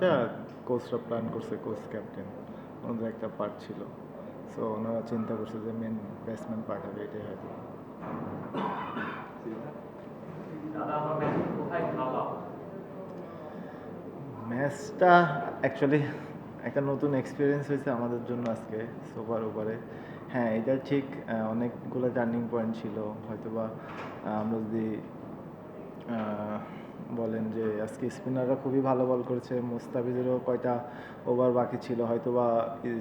এটা কোচরা প্ল্যান করছে কোচ ক্যাপ্টেন ওনাদের একটা পার্ট ছিল। সো ওনারা চিন্তা করছে যে মেন ব্যাটসম্যান পাঠাবে, এটাই হয়তো। ম্যাচটা অ্যাকচুয়ালি একটা নতুন এক্সপিরিয়েন্স হয়েছে আমাদের জন্য আজকে সুপার ওভারে হ্যাঁ এটা ঠিক অনেকগুলো টার্নিং পয়েন্ট ছিল। হয়তোবা আমরা যদি বলেন যে আজকে স্পিনাররা খুবই ভালো বল করেছে মুস্তাফিজেরও কয়টা ওভার বাকি ছিল হয়তোবা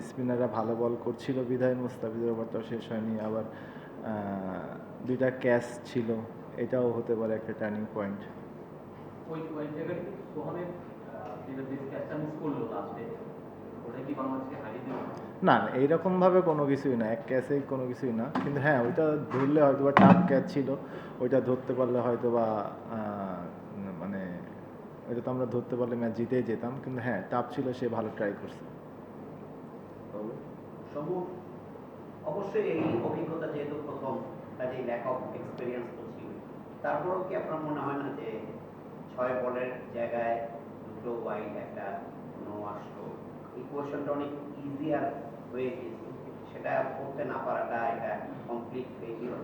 স্পিনাররা ভালো বল করছিল বিধায় মুস্তাফিজের ওভারটাও শেষ হয়নি আবার দুইটা ক্যাচ ছিল এটাও হতে পারে একটা টার্নিং পয়েন্ট না না এইরকমভাবে কোনো কিছুই না এক ক্যাচেই কোনো কিছুই না কিন্তু হ্যাঁ ওইটা ধরলে হয়তো বা টাফ ক্যাচ ছিল ওইটা ধরতে পারলে হয়তো বা ওইটা তো আমরা ধরতে পারলে ম্যাচ জিতেই যেতাম কিন্তু হ্যাঁ টাফ ছিল সে ভালো ট্রাই করছে। অবশ্যই এই অভিজ্ঞতা যেহেতু প্রথম কাজেই ল্যাক অফ এক্সপিরিয়েন্স তো ছিল তারপরেও কি আপনার মনে হয় না যে ছয় বলের জায়গায় দুটো ওয়াইড একটা নো আসলো? ইকুয়েশনটা অনেক ইজিয়ার হয়ে গেছে সেটা করতে না পারাটা এটা কমপ্লিট ফেলিওর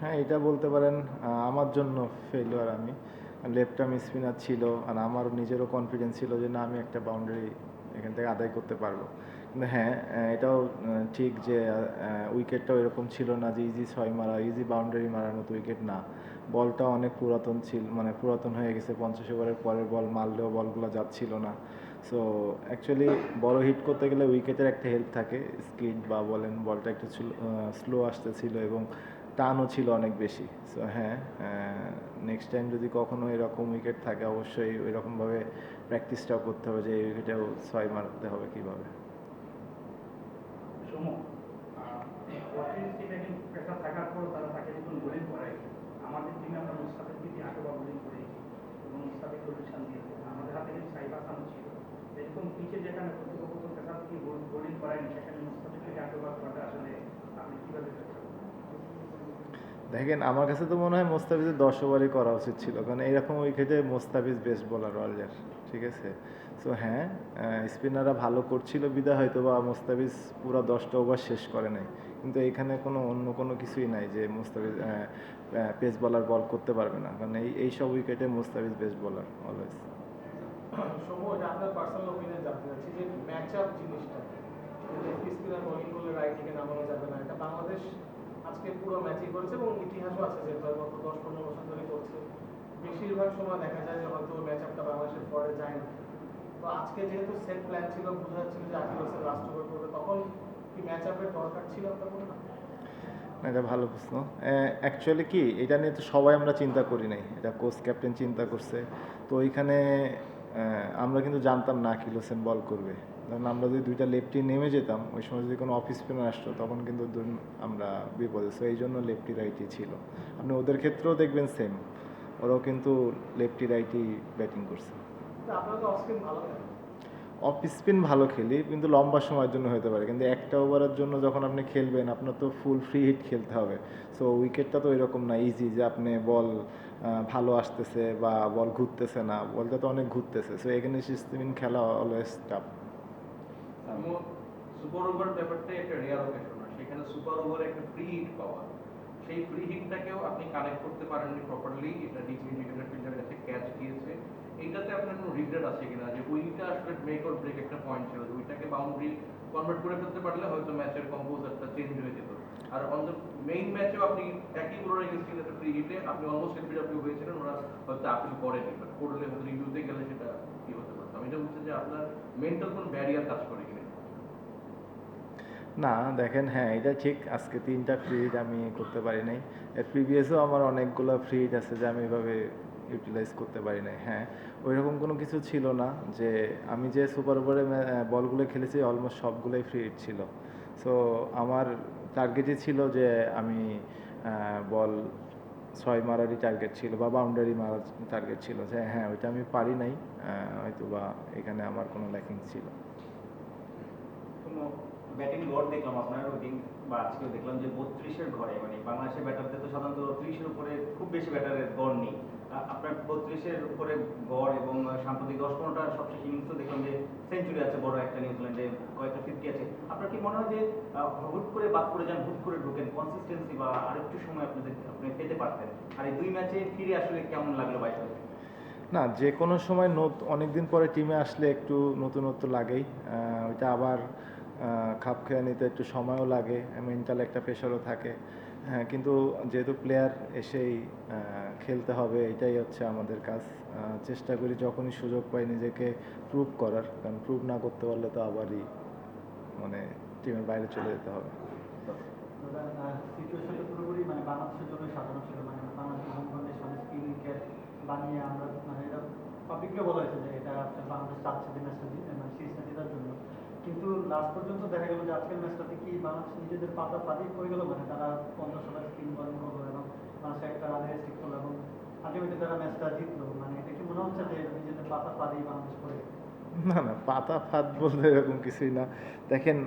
হ্যাঁ এটা বলতে পারেন আমার জন্য ফেলিওর আমি। লেফট আর্ম স্পিনার ছিল আর আমার নিজেরও কনফিডেন্স ছিল যে না, আমি একটা বাউন্ডারি এখান থেকে আদায় করতে পারব। কিন্তু হ্যাঁ এটাও ঠিক যে উইকেটটাও এরকম ছিল না যে ইজি ছয় মারা ইজি বাউন্ডারি মারার মতো উইকেট না। বলটা অনেক পুরাতন ছিল মানে পুরাতন হয়ে গেছে, পঞ্চাশ ওভারের পরের বল মারলেও বলগুলো যাচ্ছিল না। সো অ্যাকচুয়ালি বড় হিট করতে গেলে উইকেটের একটা হেল্প থাকে স্কিড বা বলেন, বলটা একটু স্লো আসতেছিল এবং টানও ছিল অনেক বেশি। সো হ্যাঁ নেক্সট টাইম যদি কখনো এরকম উইকেট থাকে, অবশ্যই ওই রকমভাবে প্র্যাকটিসটাও করতে হবে যে, এই উইকেটেও ছয় মারতে হবে কীভাবে। আমাদের টিমে আমরা বোলিং করেছি এবং মুস্তাফিজ আমাদের হাতে ছিল। এরকম পিচে যেখানে প্রতিপক্ষ বোলিং সেখানে মুস্তাফিজ দিদি আটবার করাটা আসলে আপনি কীভাবে? দেখেন, আমার কাছে তো মনে হয় মোস্তাফিজের দশ ওভারই করা উচিত ছিল, কারণ এইরকম উইকেটে মোস্তাফিজ বেস্ট বোলার অলরেডি ঠিক আছে? সো হ্যাঁ স্পিনাররা ভালো করছিল বিদায় হয়তো বা মোস্তাফিজ পুরো দশটা ওভার শেষ করে নাই, কিন্তু এখানে কোনো অন্য কোনো কিছুই নাই যে মোস্তাফিজ পেস বলার বল করতে পারবে না, কারণ এই এই সব উইকেটে Mustafiz best bowler always match up জিনিসটা আজকে পুরো ম্যাচই করেছে এবং ইতিহাসও আছে যে তার গত দশ পনেরো বছর ধরে করছে। বেশিরভাগ সময় দেখা যায় যে হয়তো ম্যাচ আপটা বাংলাদেশের পরে যায় না। তো আজকে যেহেতু সেট প্ল্যান ছিল, বোঝা যাচ্ছিল যে আকিব হোসেন লাস্ট ওভার করবে, তখন কি ম্যাচ আপের দরকার ছিল আপনার মনে হয়? এটা ভালো প্রশ্ন। অ্যাকচুয়ালি কি, এটা নিয়ে তো সবাই আমরা চিন্তা করি নাই। এটা কোচ ক্যাপ্টেন চিন্তা করছে। তো ওইখানে আমরা কিন্তু জানতাম না আকিল হোসেন বল করবে। কারণ আমরা যদি দুইটা লেফটি নেমে যেতাম ওই সময় যদি কোনো অফিস স্পিনার আসতো তখন কিন্তু ধরুন আমরা বিপদে। সো এই জন্য লেফটি রাইটই ছিল। আপনি ওদের ক্ষেত্রেও দেখবেন সেম ওরাও কিন্তু লেফটি রাইটই ব্যাটিং করছে। অফ স্পিন ভালো খেলি। কিন্তু লম্বা সময়ের জন্য হতে পারে। কিন্তু একটা ওভারের জন্য যখন আপনি খেলবেন আপনার তো ফুল ফ্রি হিট খেলতে হবে। সো উইকেটটা তো এরকম না ইজি যে আপনি বল ভালো আসতেছে বা বল ঘুরতেছে না। বলটা তো অনেক ঘুরতেছে। সো এখানে স্পিন খেলা অলওয়েজ টাফ সুপার ওভার একটা রেয়ার অকেশন সেখানে সুপার একটা ফ্রি হিট পাওয়া। সেই ফ্রি হিটটাকেও আপনি কানেক্ট করতে পারেননি প্রপারলি এটা ফিল্ডারের কাছে ক্যাচ দিয়েছে। এইটাতে আপনার কোনো রিগ্রেট আছে কিনা? যে আসলে অর ব্রেক একটা পয়েন্ট ছিল। বাউন্ডারি কনভার্ট করে ফেলতে পারলে হয়তো ম্যাচের চেঞ্জ হয়ে যেত। আর অন দ্য মেইন ম্যাচেও আপনি একই এগেন্স্ট একটা ফ্রি হিটে আপনি অলমোস্ট এলবিডব্লিউ হয়েছিলেন। ওরা হয়তো আপিল করেনি। বাট করলে হয়তো রিভিউতে গেলে সেটা কি হতে পারতো? আমি এটা বলছি যে আপনার মেন্টাল কোনো ব্যারিয়ার কাজ করে কিনা। না, দেখেন হ্যাঁ এটা ঠিক, আজকে তিনটা ফ্রি হিট আমি করতে পারি নাই। এর প্রিভিয়াসও আমার অনেকগুলো ফ্রি হিট আছে যে আমি এভাবে ইউটিলাইজ করতে পারি নাই হ্যাঁ। ওই রকম কোনো কিছু ছিল না যে আমি যে সুপার ওভারে বলগুলো খেলেছি অলমোস্ট সবগুলোই ফ্রি হিট ছিল। সো আমার টার্গেটই ছিল যে আমি বল ছয় মারারই টার্গেট ছিল বা বাউন্ডারি মারার টার্গেট ছিল যে হ্যাঁ ওইটা আমি পারি নাই হয়তো বা এখানে আমার কোনো ল্যাকিং ছিল। ব্যাটিং গড় দেখলাম আপনার ওই বা আজকেও দেখলাম যে বত্রিশের ঘরে মানে বাংলাদেশের ব্যাটারদের তো সাধারণত ত্রিশের উপরে খুব বেশি ব্যাটারের গড় নেই। আপনার বত্রিশের উপরে গড় এবং সাম্প্রতিক দশ পনেরোটা সবশেষ ইনিংসও দেখলাম যে সেঞ্চুরি আছে, বড় একটা নিউজিল্যান্ডে কয়েকটা ফিফটি আছে। আপনার কি মনে হয় যে হুট করে বাদ করে যান, হুট করে ঢোকেন কনসিস্টেন্সি বা আরেকটু সময় আপনাদের, আপনি পেতে পারতেন? আর এই দুই ম্যাচে ফিরে আসলে কেমন লাগল বাইশ না, যে কোনো সময় অনেক দিন পরে টিমে আসলে একটু নতুনত্ব লাগেই। ওইটা আবার খাপ খেয়ে নিতে একটু সময়ও লাগে মেন্টাল একটা প্রেশারও থাকে। হ্যাঁ কিন্তু যেহেতু প্লেয়ার এসেই খেলতে হবে, এটাই হচ্ছে আমাদের কাজ। চেষ্টা করি যখনই সুযোগ পাই নিজেকে প্রুভ করার, কারণ প্রুভ না করতে পারলে তো আবারই মানে টিমের বাইরে চলে যেতে হবে। বানিয়ে আমরা মানে এটা পাবলিককে বলা হয়েছে যে এটা বাংলাদেশ চাচ্ছে কিন্তু লাস্ট পর্যন্ত দেখা গেল যে আজকের ম্যাচটাতে কি বাংলাদেশ নিজেদের পাতা পাতি হয়ে গেল মানে তারা পঞ্চাশ ওভার স্পিন বলিং করল এবং বাংলাদেশ একটা রানে রেস্ট্রিক্ট করল এবং আলটিমেটলি তারা ম্যাচটা জিতলো। মানে এটা কি মনে হচ্ছে যে নিজেদের পাতা পাতি বাংলাদেশ করে না না, পাতা ফাত বলতে এরকম কিছুই না। দেখেন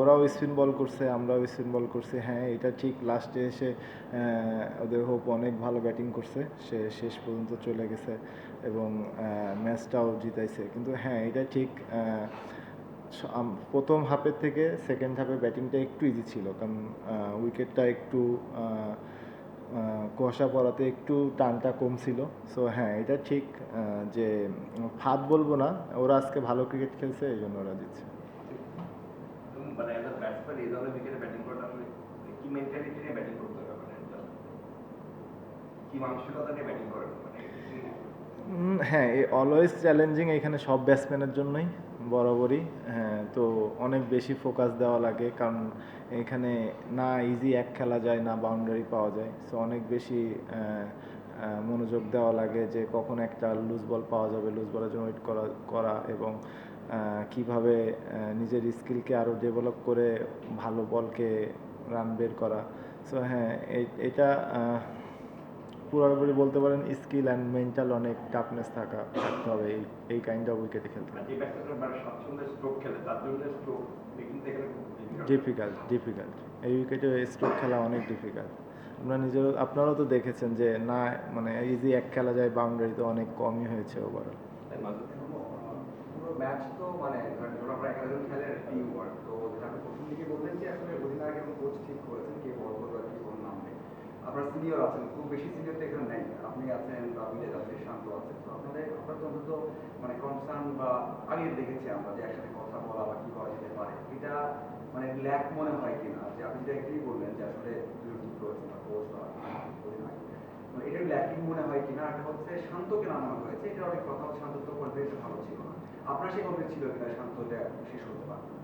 ওরাও স্পিন বল করছে, আমরাও স্পিন বল করছি। হ্যাঁ এটা ঠিক লাস্টে এসে ওদের হোপ অনেক ভালো ব্যাটিং করছে। সে শেষ পর্যন্ত চলে গেছে এবং ম্যাচটাও জিতাইছে। কিন্তু হ্যাঁ এটা ঠিক প্রথম হাফের থেকে সেকেন্ড হাফে ব্যাটিংটা একটু ইজি ছিল। কারণ উইকেটটা একটু কুয়াশা পড়াতে একটু টানটা কম ছিল। সো হ্যাঁ এটা ঠিক যে ফাঁদ বলব না ওরা আজকে ভালো ক্রিকেট খেলছে এই জন্য ওরা জিতছে। মানে মানে মানে হ্যাঁ এই অলওয়েজ চ্যালেঞ্জিং এখানে সব ব্যাটসম্যানের জন্যই। বরাবরই হ্যাঁ তো অনেক বেশি ফোকাস দেওয়া লাগে কারণ এখানে না ইজি এক খেলা যায়, না বাউন্ডারি পাওয়া যায়। সো অনেক বেশি মনোযোগ দেওয়া লাগে যে কখন একটা লুজ বল পাওয়া যাবে লুজ বলের জন্য ওয়েট করা করা এবং কীভাবে নিজের স্কিলকে আরও ডেভেলপ করে ভালো বলকে রান বের করা। সো হ্যাঁ এটা পুরোপুরি বলতে পারেন স্কিল অ্যান্ড মেন্টাল অনেক টাফনেস থাকা থাকতে হবে এই এই কাইন্ড অফ উইকেটে খেলতে ব্যাটসম্যান মানে। ডিফিকাল্ট ডিফিকাল্ট এই উইকেটে স্ট্রোক খেলা অনেক ডিফিকাল্ট আপনারা নিজেও আপনারাও তো দেখেছেন যে না মানে ইজি এক খেলা যায় বাউন্ডারি তো অনেক কমই হয়েছে ওভারঅল ম্যাচ তো মানে ধরেন যখন আমরা এগারো জন খেলে টিম ওয়ার্ক তো যেটা আপনি প্রথম দিকে বললেন যে আসলে অধিনায়ক এবং কোচ ঠিক করেছেন কে বল করবে আর কি বল নামবে আপনার সিনিয়র আছেন খুব বেশি সিনিয়র তো এখানে নেই। আপনি আছেন বিজয় আছে শান্ত আছেন। তো আপনাদের আপনার তো অন্তত মানে কনসার্ন বা আগে দেখেছি আমরা যে একসাথে কথা বলা বা কি করা যেতে পারে। এটা মানে ল্যাক মনে হয় কিনা? যে আপনি যেটা একটাই বললেন যে আসলে ঠিক করেছেন বা কোচ বা এটা ল্যাকিং মনে হয় কিনা? একটা হচ্ছে শান্তকে নামানো হয়েছে। এটা অনেক কথা শান্ত তো কনফিডেন্স ভালো ছিল না। আপনার সেই কনফিডেন্স ছিল কিনা? শান্তটা শেষ হতে পারবেন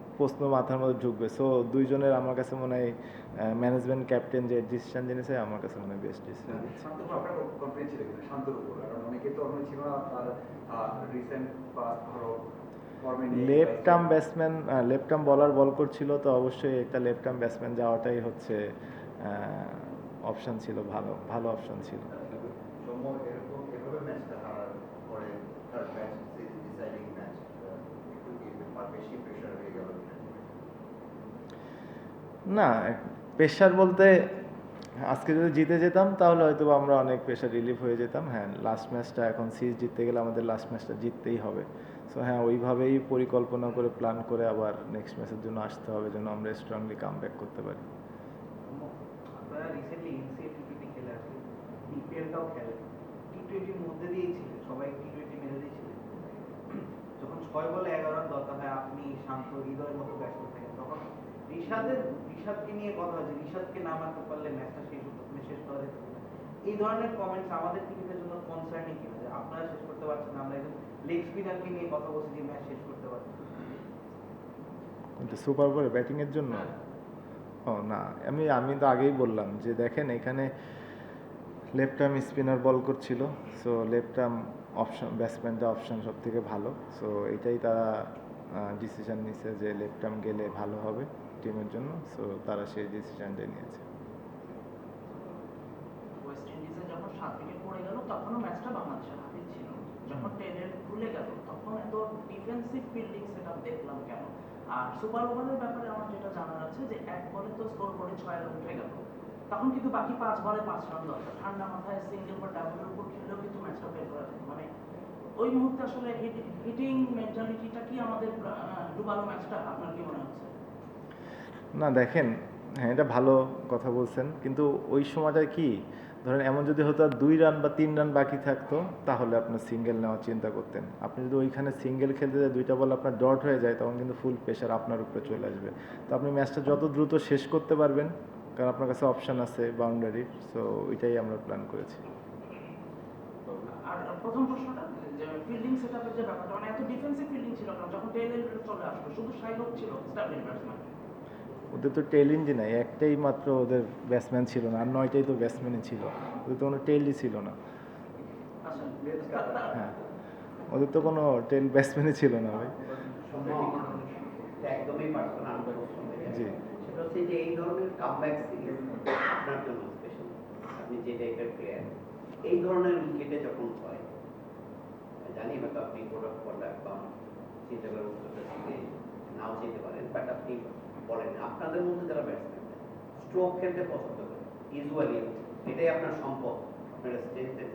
প্রশ্ন মাথার মধ্যে ঢুকবে। সো দুইজনের আমার কাছে মনে হয় ম্যানেজমেন্ট ক্যাপ্টেন যে ডিসিশন জেনেছে আমার কাছে মনে হয় best decision left arm batsman left arm bowler ball করছিল তো অবশ্যই একটা লেফট আর্ম ব্যাটসম্যান যাওয়াটাই হচ্ছে অপশন ছিল ভালো ভালো অপশন ছিল সৌম্য এরকম এভাবে ম্যাচটা হারার পরে তার ম্যাচ ডিসাইডিং ম্যাচ একটু কি আর বেশি প্রেশার হয়ে গেল না প্রেশার বলতে আজকে যদি জিতে যেতাম, তাহলে হয়তো আমরা অনেক প্রেশার রিলিফ হয়ে যেতাম। হ্যাঁ লাস্ট ম্যাচটা এখন সিরিজ জিততে গেলে আমাদের লাস্ট ম্যাচটা জিততেই হবে। সো হ্যাঁ ওইভাবেই পরিকল্পনা করে প্ল্যান করে আবার নেক্সট ম্যাচের জন্য আসতে হবে যেন আমরা স্ট্রংলি কাম ব্যাক করতে পারি। যখন ছয় বলে এগারো দরকার হয়, আপনি শান্ত মতো ব্যাটসম্যান থাকেন, তখন রিশাদকে নিয়ে কথা হয়েছে। পারলে ম্যাচটা শেষ হতো মানে শেষ করা যেত এই ধরনের কমেন্টস আমাদের জন্য কনসার্নিং কিনা যে আপনারা শেষ করতে পারছেন আমরা একজন লেগ স্পিনারকে নিয়ে কথা বলছি যে ম্যাচ শেষ করতে কিন্তু সুপার ওভারে ব্যাটিংয়ের জন্য? ও না আমি আমি তো আগেই বললাম যে দেখেন এখানে লেফট আর্ম স্পিনার বল করছিল সো লেফট আর্ম অপশন ব্যাটসম্যানটা অপশন সব থেকে ভালো। সো এটাই তারা ডিসিশন নিছে যে লেফট আর্ম গেলে ভালো হবে। টিমের জন্য সো তারা সেই ডিসিশনটাই নিয়েছে। ওয়েস্ট ইন্ডিজে যখন সাত উইকেট পড়ে গেল তখনও ম্যাচটা বাংলাদেশের হাতে ছিল। যখন টেনের খুলে গেল তখন এত ডিফেন্সিভ ফিল্ডিং সেটআপ দেখলাম কেন? আর সুপার ওভারের ব্যাপারে আমার যেটা জানার আছে যে এক বলে তো স্কোর করে ছয় রান উঠে গেল। তখন কিন্তু বাকি পাঁচ বলে পাঁচ রান দরকার। ঠান্ডা মাথায় সিঙ্গেল বা ডাবলের উপর কিন্তু ম্যাচটা বের করা যায়। মানে ওই মুহূর্তে আসলে হিটিং মেন্টালিটিটা কি আমাদের ডুবালো ম্যাচটা আপনার কি মনে হচ্ছে? না, দেখেন হ্যাঁ এটা ভালো কথা বলছেন, কিন্তু ওই সময়টা কি? ধরেন, এমন যদি হতো দুই রান বা তিন রান বাকি থাকতো, তাহলে আপনার সিঙ্গেল নেওয়ার চিন্তা করতেন। আপনি যদি ওইখানে সিঙ্গেল খেলতে যায়, দুইটা বল আপনার ডট হয়ে যায়, তখন কিন্তু ফুল প্রেশার আপনার উপরে চলে আসবে। তো আপনি ম্যাচটা যত দ্রুত শেষ করতে পারবেন, কারণ আপনার কাছে অপশান আছে বাউন্ডারির সো ওইটাই আমরা প্ল্যান করেছি। আর প্রথম প্রশ্নটা, যে ফিল্ডিং সেটআপের যে ব্যাপারটা মানে এত ডিফেন্সিভ ফিল্ডিং ছিল না, যখন চলে আসলো, শুধু ছিল ব্যাটসম্যান ওদের তো টেল নাই, একটাই মাত্র ওদের ব্যাটসম্যান ছিল না, আর নয়টাই তো ব্যাটসম্যানই ছিল, ওদের তো কোনো টেলই ছিল না হ্যাঁ ওদের তো কোনো টেল ব্যাটসম্যানই ছিল না ভাই জি। এই ধরনের জানি হয়তো আপনি বলেন, আপনাদের মধ্যে যারা ব্যাটসম্যান স্ট্রোক খেলতে পছন্দ করে ইউজুয়ালি এটাই আপনার সম্পদ, আপনারা স্ট্রেংথে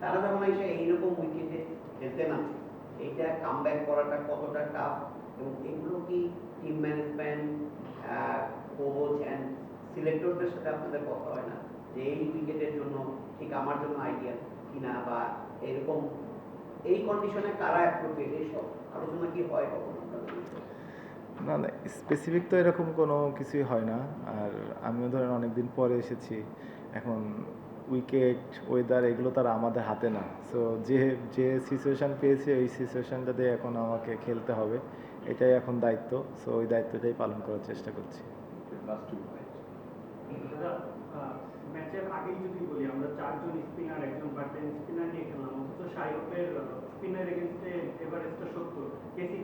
তারা যখন এসে এইরকম উইকেটে খেলতে নামে, এইটা কামব্যাক করাটা কতটা টাফ এবং এগুলো কি টিম ম্যানেজমেন্ট কোচ অ্যান্ড সিলেক্টরদের সাথে আপনাদের কথা হয় না? যে এই উইকেটের জন্য ঠিক আমার জন্য আইডিয়া কিনা বা এরকম, এই কন্ডিশনে কারা অ্যাপ্রোপ্রিয়েট এইসব আলোচনা কি হয় কখনো? না না স্পেসিফিক তো এরকম কোনো কিছুই হয় না। আর আমিও ধরেন অনেক দিন পরে এসেছি। এখন উইকেট ওয়েদার এগুলো তার আমাদের হাতে না। সো যে যে সিচুয়েশান পেয়েছি ওই সিচুয়েশানটাতে এখন আমাকে খেলতে হবে। এটাই এখন দায়িত্ব। সো ওই দায়িত্বটাই পালন করার চেষ্টা করছি। ম্যাচের আগেই যদি বলি আমরা চারজন স্পিনার একজন স্পিনার নিয়ে খেললাম। অথচ স্পিনার এগেনস্টে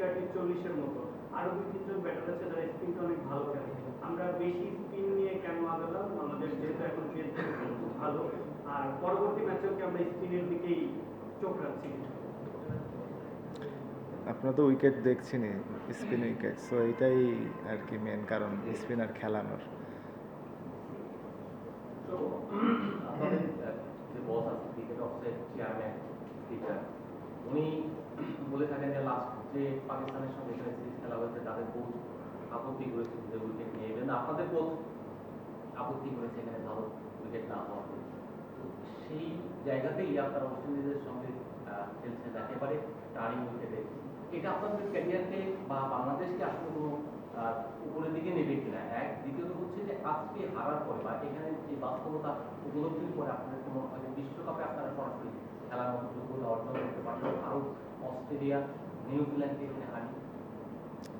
কেসি চল্লিশের মতো। আরও দুই তিনজন ব্যাটার আছে যারা স্পিনটা অনেক ভালো খেলে। আমরা বেশি স্পিন নিয়ে কেন আগালাম? আমাদের যেহেতু এখন পেস ভালো। আর পরবর্তী ম্যাচেও কি আমরা স্পিনের দিকেই চোখ রাখছি? আপনারা তো উইকেট দেখছেনই স্পিন উইকেট সো এটাই আর কি মেন কারণ স্পিনার খেলানোর তো আপনাদের যে বস আছে ক্রিকেট চেয়ারম্যান উনি বলে থাকেন যে লাস্ট যে পাকিস্তানের সঙ্গে এখানে সিরিজ খেলা হয়েছে, তাদের কোচ আপত্তি করেছে যে উইকেট নিয়ে। এলেন আপনাদের কোচ আপত্তি করেছে এখানে ভালো উইকেট না হওয়া তো সেই জায়গাতেই আপনারা ওয়েস্ট ইন্ডিজের সঙ্গে খেলছেন। একেবারে টার্নিং উইকেটে এটা আপনাদের ক্যারিয়ারকে বা বাংলাদেশকে আসলে কোনো উপরের দিকে নেবে কিনা? এক, দ্বিতীয়ত হচ্ছে যে আজকে হারার পরে বা এখানে যে বাস্তবতা উপলব্ধির পরে আপনাদের হয় বিশ্বকাপে আপনারা সরাসরি খেলার মতো যোগ্যতা অর্জন করতে পারবেন ভারত অস্ট্রেলিয়া নিউজিল্যান্ডকে এখানে হারিয়ে।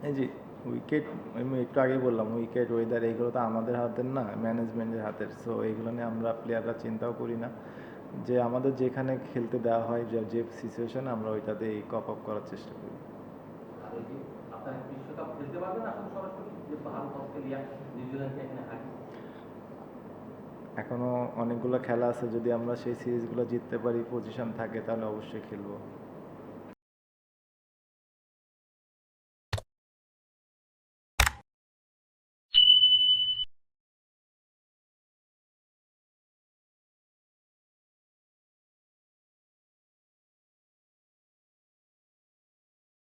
এই যে উইকেট আমি একটু আগে বললাম উইকেট ওয়েদার এইগুলো তো আমাদের হাতের না ম্যানেজমেন্টের হাতের। সো এইগুলো নিয়ে আমরা প্লেয়াররা চিন্তাও করি না। যে আমাদের যেখানে খেলতে দেওয়া হয় যে যে সিচুয়েশন আমরা ওইটাতেই কপ আপ করার চেষ্টা করি। বিশ্বকাপ খেলতে পারবেন এখন সরাসরি? যে ভারত অস্ট্রেলিয়া নিউজিল্যান্ডকে এখানে হারিয়ে। এখনও অনেকগুলো খেলা আছে, যদি আমরা সেই সিরিজগুলো জিততে পারি পজিশন থাকে, তাহলে অবশ্যই খেলব।